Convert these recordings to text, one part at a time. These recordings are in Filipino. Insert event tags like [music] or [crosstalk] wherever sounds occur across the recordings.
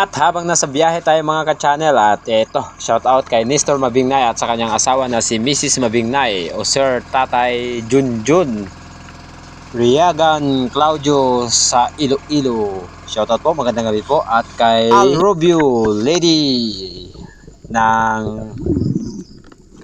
At habang nasa biyahe tayo mga ka-channel at eto, shout out kay Nestor Mabingnay at sa kanyang asawa na si Mrs. Mabingnay o Sir Tatay Junjun Riagan Claudio sa Iloilo. Shout out po, magandang gabi po at kay Al Rubio Lady ng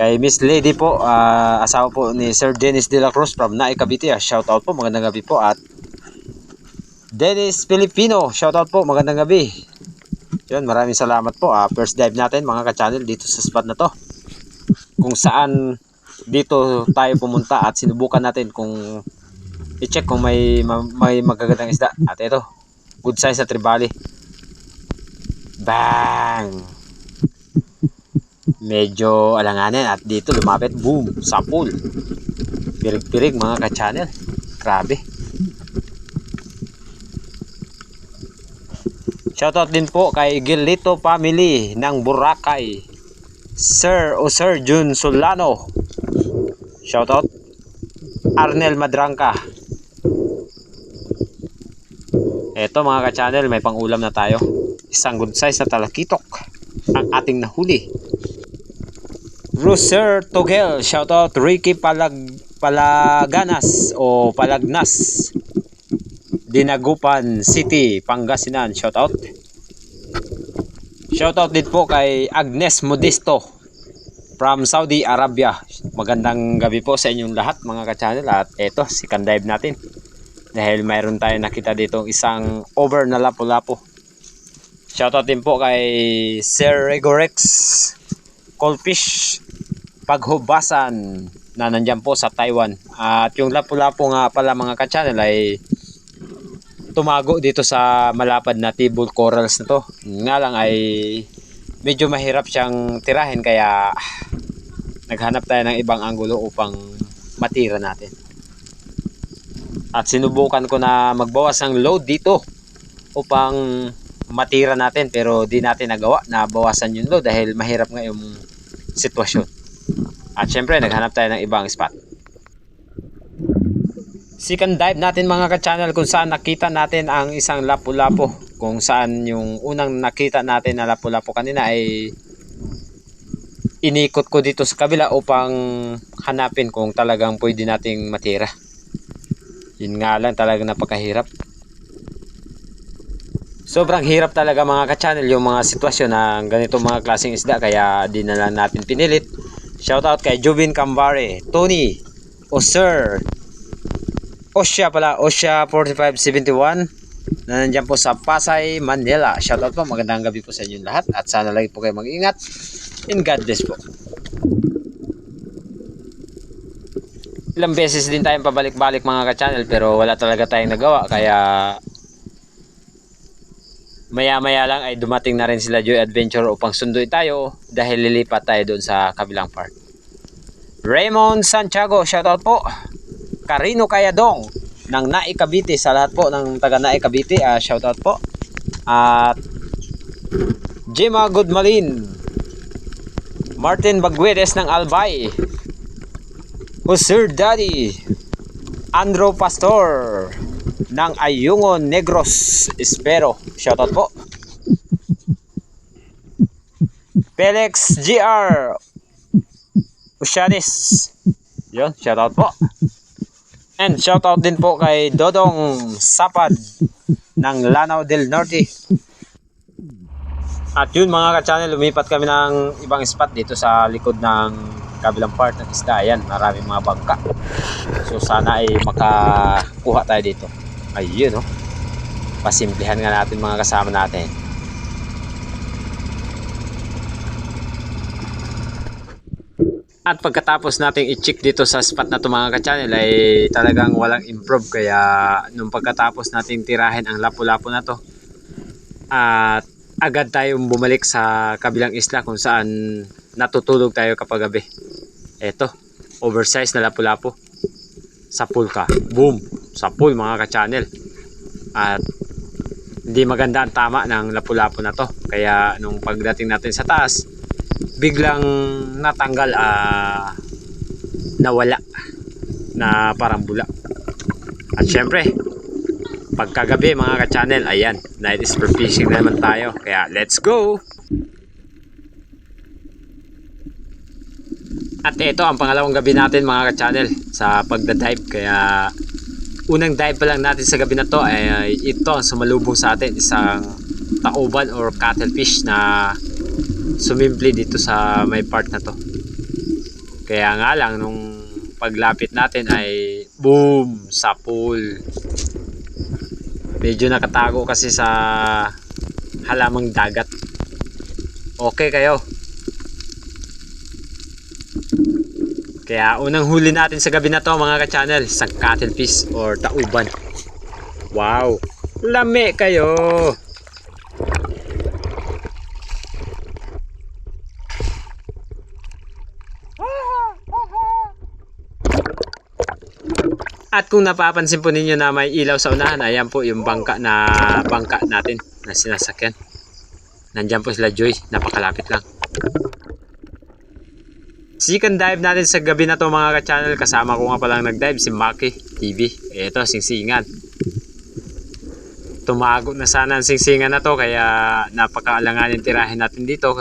kay Miss Lady po, ah, asawa po ni Sir Dennis De La Cruz from Nae Cavite. Shout out po, magandang gabi po at Dennis Filipino, shout out po, magandang gabi. Yun, maraming salamat po. Ah, first dive natin mga ka-channel dito sa spot na to. Kung saan dito tayo pumunta at sinubukan natin kung i-check kung may ma- may magagandang isda. At ito, good size na tribali. Bang! Medyo alanganin at dito lumapit, boom, sapul. Pirig-pirig mga ka-channel. Grabe. Shoutout din po kay Gilito Family ng Boracay. Sir o Sir Jun Solano. Shoutout. Arnel Madranca. Eto mga ka-channel, may pangulam na tayo. Isang good size na talakitok. Ang ating nahuli. Ruser Togel. Shoutout Ricky Palag Palaganas o Palagnas. Dinagupan City, Pangasinan. Shoutout. Shoutout din po kay Agnes Modisto from Saudi Arabia. Magandang gabi po sa inyong lahat mga ka-channel at eto si Kandive natin. Dahil mayroon tayo nakita dito isang over na lapu-lapu. Shoutout din po kay Sir Regorex Coldfish Paghubasan na nandyan po sa Taiwan. At yung lapu-lapu nga pala mga ka-channel ay tumago dito sa malapad na table corals na to. Nga lang ay medyo mahirap siyang tirahin kaya ah, naghanap tayo ng ibang anggulo upang matira natin. At sinubukan ko na magbawas ng load dito upang matira natin pero di natin nagawa na bawasan yung load dahil mahirap nga yung sitwasyon. At syempre naghanap tayo ng ibang spot. Second dive natin mga ka-channel kung saan nakita natin ang isang lapu-lapu. Kung saan yung unang nakita natin na lapu-lapu kanina ay inikot ko dito sa kabila upang hanapin kung talagang pwede nating matira. Yun nga lang talagang napakahirap. Sobrang hirap talaga mga ka-channel yung mga sitwasyon ng ganito mga klaseng isda kaya di na lang natin pinilit. Shoutout kay Jubin Cambare, Tony, o Sir, Osha pala, Osha 4571 na nandyan po sa Pasay, Manila. Shoutout po, magandang gabi po sa inyong lahat at sana lagi po kayo mag-ingat. And God bless po. Ilang beses din tayong pabalik-balik mga ka-channel pero wala talaga tayong nagawa kaya maya-maya lang ay dumating na rin sila Joy Adventure upang sunduin tayo dahil lilipat tayo doon sa kabilang part. Raymond Santiago, shoutout po. Karino Kayadong ng Nae Cavite sa lahat po ng taga Nae Cavite uh, shout out po. At Jema Goodmalin Martin Bagwedes ng Albay Sir Daddy Andro Pastor ng Ayungon Negros Espero. Shout out po. Felix GR Ushanis yun shout out po And shoutout din po kay Dodong Sapad ng Lanao del Norte. At yun mga ka-channel, lumipat kami ng ibang spot dito sa likod ng kabilang part ng isda. Ayan, maraming mga bangka. So sana ay makakuha tayo dito. Ayun no. Pasimplihan nga natin mga kasama natin. At pagkatapos nating i-check dito sa spot na to mga ka-channel ay talagang walang improve kaya nung pagkatapos nating tirahin ang lapu-lapu na to at agad tayong bumalik sa kabilang isla kung saan natutulog tayo kapag gabi. Eto, oversized na lapu-lapu. Sa pool ka. Boom! Sa pool mga ka-channel. At hindi maganda ang tama ng lapu-lapu na to. Kaya nung pagdating natin sa taas, biglang natanggal ah nawala na parang bula at syempre pagkagabi mga ka-channel, ayan, night sport fishing na naman tayo. Kaya let's go! At ito ang pangalawang gabi natin mga ka-channel sa pagda-dive. Kaya unang dive pa lang natin sa gabi na to ay ito ang sumalubong sa atin. Isang tauban or cuttlefish na sumimple dito sa may part na to. Kaya nga lang nung paglapit natin ay boom sa pool. Medyo nakatago kasi sa halamang dagat. Okay kayo. Kaya unang huli natin sa gabi na to mga ka-channel, isang cuttlefish or tauban. Wow! Lami kayo! At kung napapansin po ninyo na may ilaw sa unahan, ayan po yung bangka na bangka natin na sinasakyan. Nandyan po sila Joy, napakalapit lang. Second dive natin sa gabi na to mga ka-channel. Kasama ko nga palang nag-dive si Maki TV. Ito, singsingan. Tumago na sana ang singsingan na to kaya napakaalanganin tirahin natin dito.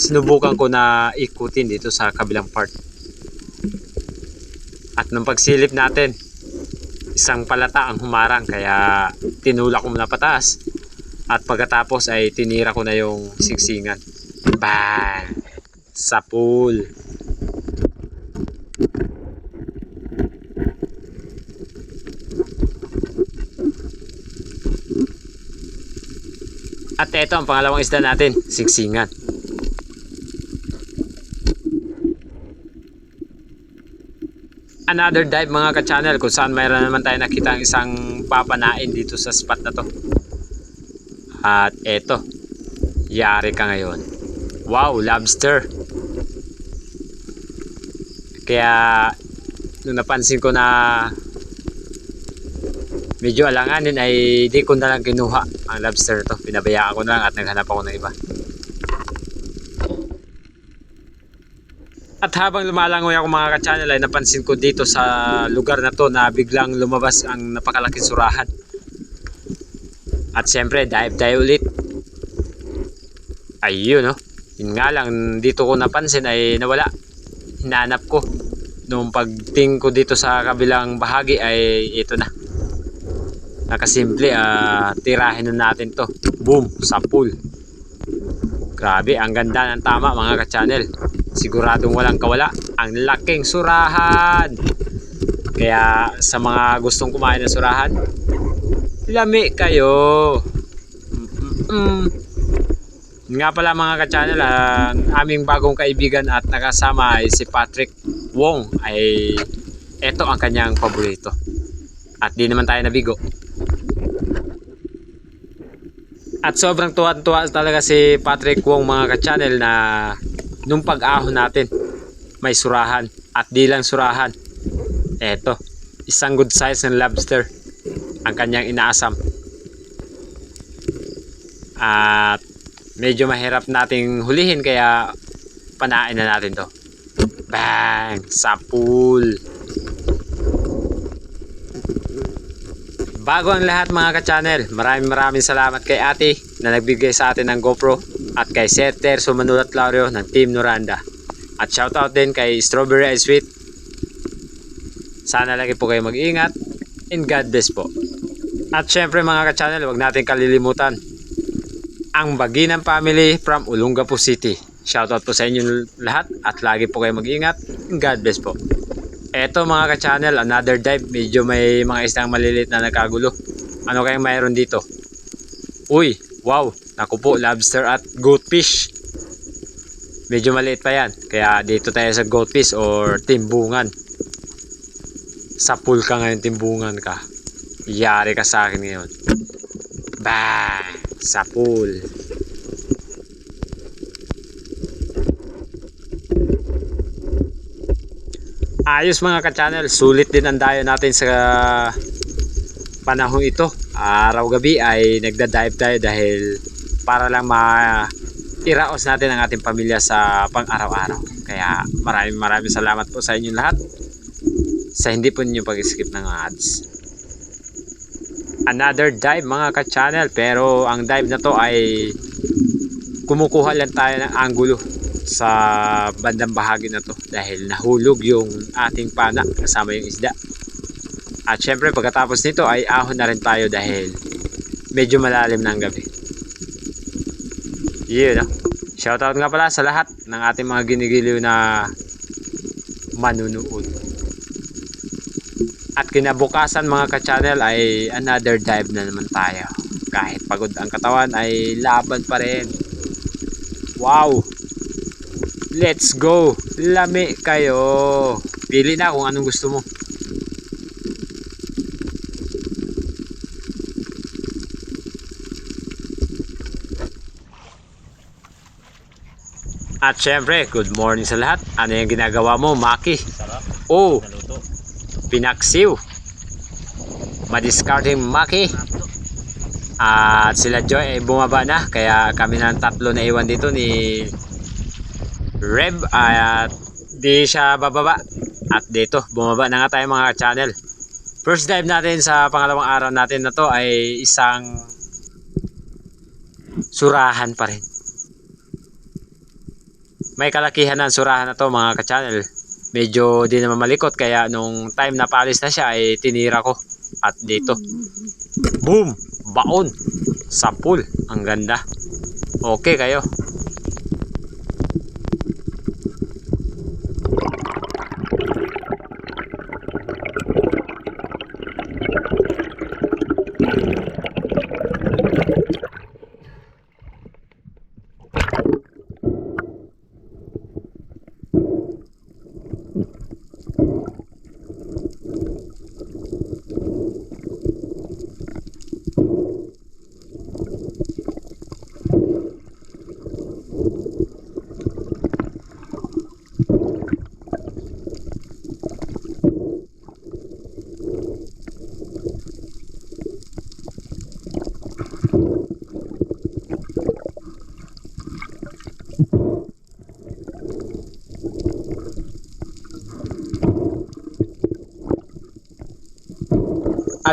Sinubukan ko na ikutin dito sa kabilang part. At nung pagsilip natin, isang palata ang humarang kaya tinulak ko muna pataas. At pagkatapos ay tinira ko na yung singsingan. Bang! Sa pool. At ito ang pangalawang isda natin, singsingan. Another dive mga ka-channel kung saan mayroon naman tayo nakita ang isang papanain dito sa spot na to. At eto, yari ka ngayon. Wow, lobster. Kaya nung napansin ko na medyo alanganin ay di ko na lang kinuha ang lobster to. Pinabayaan ko na lang at naghanap ako ng iba. At habang lumalangoy ako mga ka-channel ay napansin ko dito sa lugar na to na biglang lumabas ang napakalaking surahan. At syempre dive tayo ulit. Ayun no. Yun nga lang dito ko napansin ay nawala. Hinanap ko. Nung pagting ko dito sa kabilang bahagi ay ito na. Nakasimple ah tirahin na natin to. Boom sa pool. Grabe ang ganda ng tama mga ka-channel siguradong walang kawala ang laking surahan. Kaya sa mga gustong kumain ng surahan lami kayo. Mm nga pala mga ka-channel ang aming bagong kaibigan at nakasama ay si Patrick Wong ay eto ang kanyang paborito. At di naman tayo nabigo. At sobrang tuwa-tuwa talaga si Patrick Wong mga ka-channel na nung pag-ahon natin may surahan at di lang surahan. Eto isang good size ng lobster ang kanyang inaasam. At medyo mahirap nating hulihin kaya panain na natin to. Bang! Sa pool. Bago ang lahat mga ka-channel maraming maraming salamat kay ate na nagbigay sa atin ng GoPro at kay Setter Sumanulat Clario ng Team Noranda. At shoutout din kay Strawberry Ice Sweet. Sana lagi po kayo mag-ingat and God bless po. At syempre mga ka-channel, huwag natin kalilimutan ang Baginang Family from Olongapo City. Shoutout po sa inyo lahat at lagi po kayo mag-ingat and God bless po. Eto mga ka-channel, another dive. Medyo may mga isang malilit na nagkagulo. Ano kayang mayroon dito? Uy, wow, Naku po, lobster at goldfish. Medyo maliit pa yan. Kaya dito tayo sa goldfish or timbungan. Sa pool ka ngayon, timbungan ka. Yari ka sa akin ngayon. Bang! Sa pool. Ayos mga ka-channel, sulit din ang dayo natin sa panahon ito. Araw-gabi ay nagda-dive tayo dahil para lang ma-iraos natin ang ating pamilya sa pang-araw-araw. Kaya maraming maraming salamat po sa inyong lahat sa hindi po ninyo pag-skip ng ads. another dive mga ka-channel pero ang dive na to ay kumukuha lang tayo ng angulo sa bandang bahagi na to dahil nahulog yung ating pana kasama yung isda at syempre pagkatapos nito ay ahon na rin tayo dahil medyo malalim na ang gabi yun no? shoutout nga pala sa lahat ng ating mga ginigiliw na manunood at kinabukasan mga ka-channel ay another dive na naman tayo. Kahit pagod ang katawan ay laban pa rin. Wow! Let's go! Lami kayo! Pili na kung anong gusto mo. At syempre, good morning sa lahat. Ano yung ginagawa mo, Maki? Sarap. Oh, pinaksiw. Madiscarding Maki. At sila Joy ay bumaba na. Kaya kami ng tatlo na iwan dito ni Reb. At di siya bababa. At dito, bumaba na nga tayo mga channel. First dive natin sa pangalawang araw natin na to ay isang surahan pa rin. May kalakihan ng surahan na to mga ka-channel. Medyo di naman malikot kaya nung time na paalis na siya ay tinira ko. At dito. Boom! Baon! Sa pool! Ang ganda. Okay kayo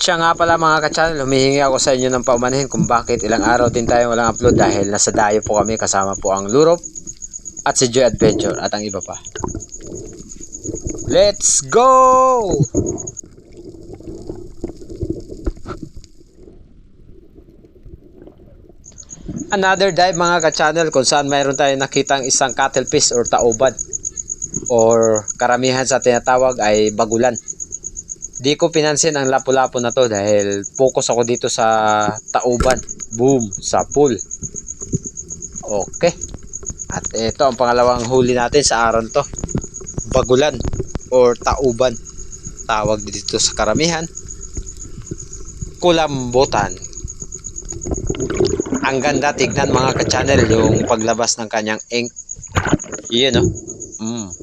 At siya nga pala mga ka-channel, humihingi ako sa inyo ng paumanhin kung bakit ilang araw din tayo walang upload dahil nasa dayo po kami kasama po ang Lurop at si Joy Adventure at ang iba pa. Let's go! Another dive mga ka-channel kung saan mayroon tayong nakitang isang cuttlefish or tauban or karamihan sa tinatawag ay bagulan. Di ko pinansin ang lapu-lapu na to dahil focus ako dito sa tauban. Boom! Sa pool. Okay. At ito ang pangalawang huli natin sa araw to. Bagulan or tauban. Tawag dito sa karamihan. Kulambutan. Ang ganda tignan mga ka-channel yung paglabas ng kanyang ink. Yun no? Mm.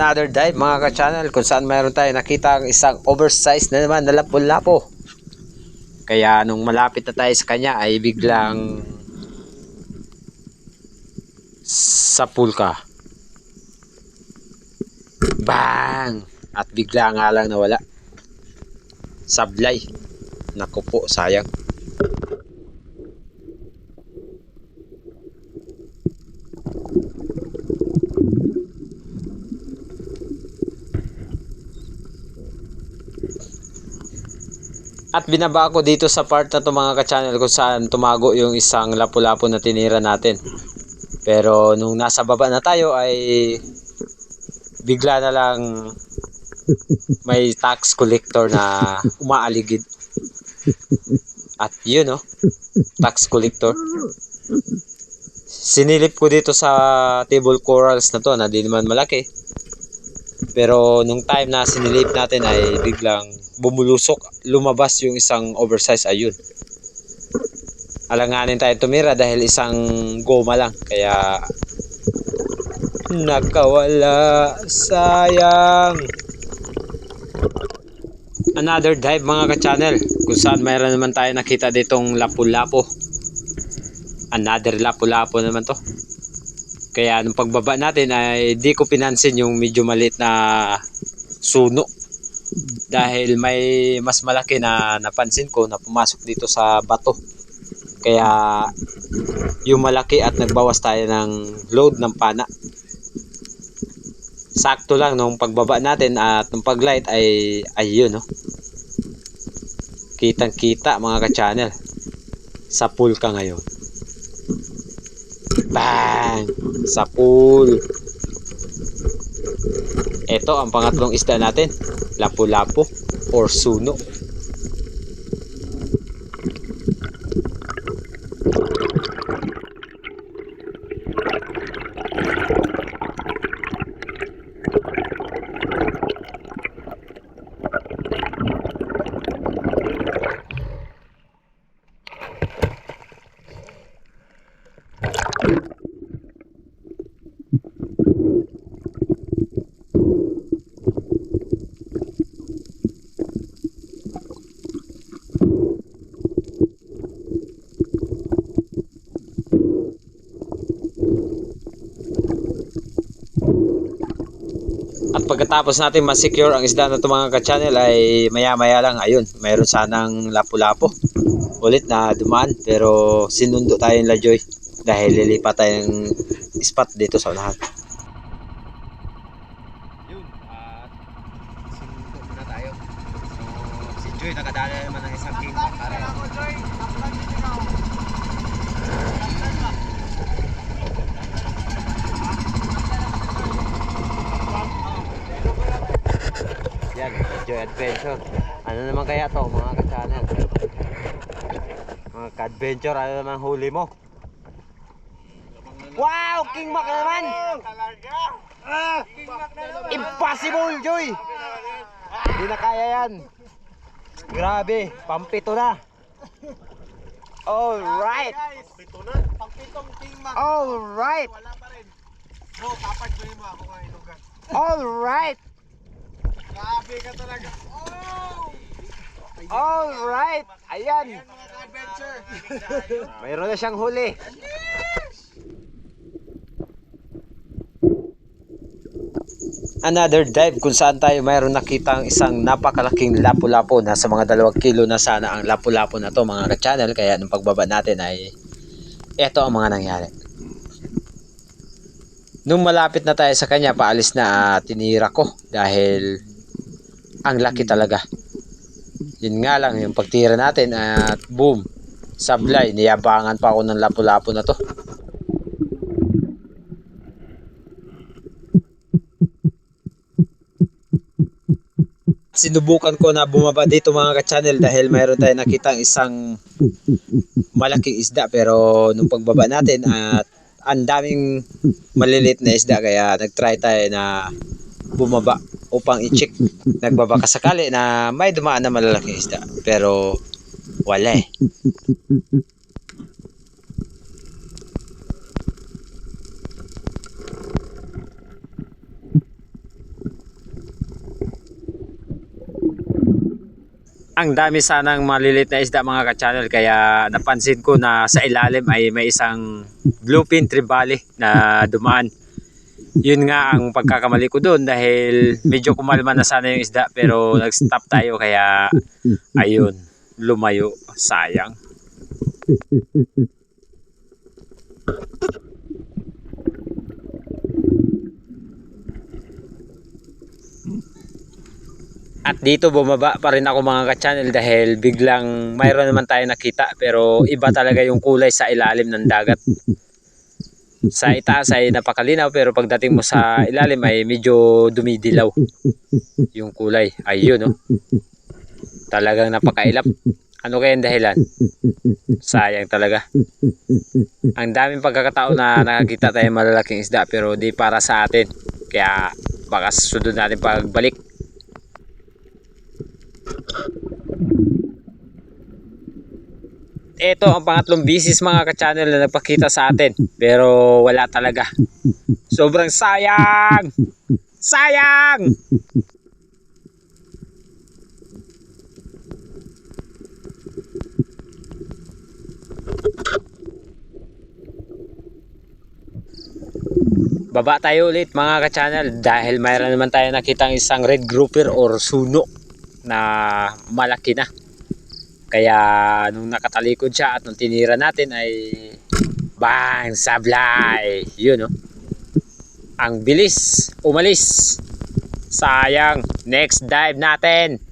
Another dive mga ka-channel kung saan mayroon tayo nakita ang isang oversized na naman na lapo-lapo. Kaya nung malapit na tayo sa kanya ay biglang sa pool ka. Bang! At bigla nga lang nawala. Sablay. Naku po, sayang. At binaba ko dito sa part na to mga ka-channel kung saan tumago yung isang lapu-lapu na tinira natin. Pero nung nasa baba na tayo ay bigla na lang may tax collector na umaaligid. At yun no, tax collector. Sinilip ko dito sa table corals na to na di naman malaki. Pero nung time na sinilip natin ay biglang bumulusok, lumabas yung isang oversize ayun. Alanganin tayo tumira dahil isang goma lang. Kaya nakawala, sayang. Another dive mga ka-channel kung saan mayroon naman tayo nakita ditong lapu-lapo. Another lapu-lapo naman to. Kaya nung pagbaba natin ay di ko pinansin yung medyo maliit na suno. Dahil may mas malaki na napansin ko na pumasok dito sa bato. Kaya yung malaki at nagbawas tayo ng load ng pana. Sakto lang nung pagbaba natin at nung paglight ay ayun no. Kitang kita mga ka-channel. Sa pool ka ngayon. Bang! Sa pool. Ito ang pangatlong isda natin. Lapu-lapu or suno. At pagkatapos natin ma-secure ang isda na ito mga ka-channel ay maya-maya lang ayun, mayroon sanang lapu-lapo ulit na dumaan pero sinundo tayo ng Lajoy dahil lilipat tayong spot dito sa unahan. Yun, at sinundo muna tayo. So, si Joy nakadala naman ng isang king para Yan, Joy Adventure. Ano naman kaya to mga ka-channel? Mga ka-adventure, ano naman huli mo? Wow! King Mac na naman! Impossible, Joy! Hindi na kaya yan. Grabe, pampito na. Alright! Pito na. Pangpitong King Mac. Alright! Wala pa rin. Bro, kapag mo ako kung inugan. Alright! Grabe ka talaga. Oh! Alright! Ayan! Yan mga ka-adventure. [laughs] Mayroon na siyang huli. Another dive kung saan tayo mayroon nakitang isang napakalaking lapu-lapu na sa mga dalawang kilo na sana ang lapu-lapu na to mga ka-channel kaya nung pagbaba natin ay eto ang mga nangyari. Nung malapit na tayo sa kanya paalis na ah, tinira ko dahil ang laki talaga. Yun nga lang yung pagtira natin at boom sablay niyabangan pa ako ng lapu-lapu na to. Sinubukan ko na bumaba dito mga ka-channel dahil mayroon tayong nakitang isang malaking isda pero nung pagbaba natin at ang daming malilit na isda kaya nagtry tayo na bumaba upang i-check nagbaba ka sakali na may dumaan na malalaking isda pero wala eh ang dami sanang malilit na isda mga ka-channel kaya napansin ko na sa ilalim ay may isang bluefin tribali na dumaan. Yun nga ang pagkakamali ko doon dahil medyo kumalma na sana yung isda pero nag-stop tayo kaya ayun, lumayo, sayang. At dito bumaba pa rin ako mga ka-channel dahil biglang mayroon naman tayo nakita pero iba talaga yung kulay sa ilalim ng dagat. Sa itaas ay napakalinaw pero pagdating mo sa ilalim ay medyo dumidilaw yung kulay. Ayun no. Talagang napakailap. Ano kaya ang dahilan? Sayang talaga. Ang daming pagkakataon na nakakita tayo malalaking isda pero di para sa atin. Kaya baka sa sunod natin pagbalik ito ang pangatlong bisis mga ka-channel na nagpakita sa atin. Pero wala talaga. Sobrang sayang! Sayang! Baba tayo ulit mga ka-channel dahil mayroon naman tayo nakitang isang red grouper or suno na malaki na. Kaya nung nakatalikod siya at nung tinira natin ay bang sablay. Yun no. Ang bilis umalis. Sayang. Next dive natin.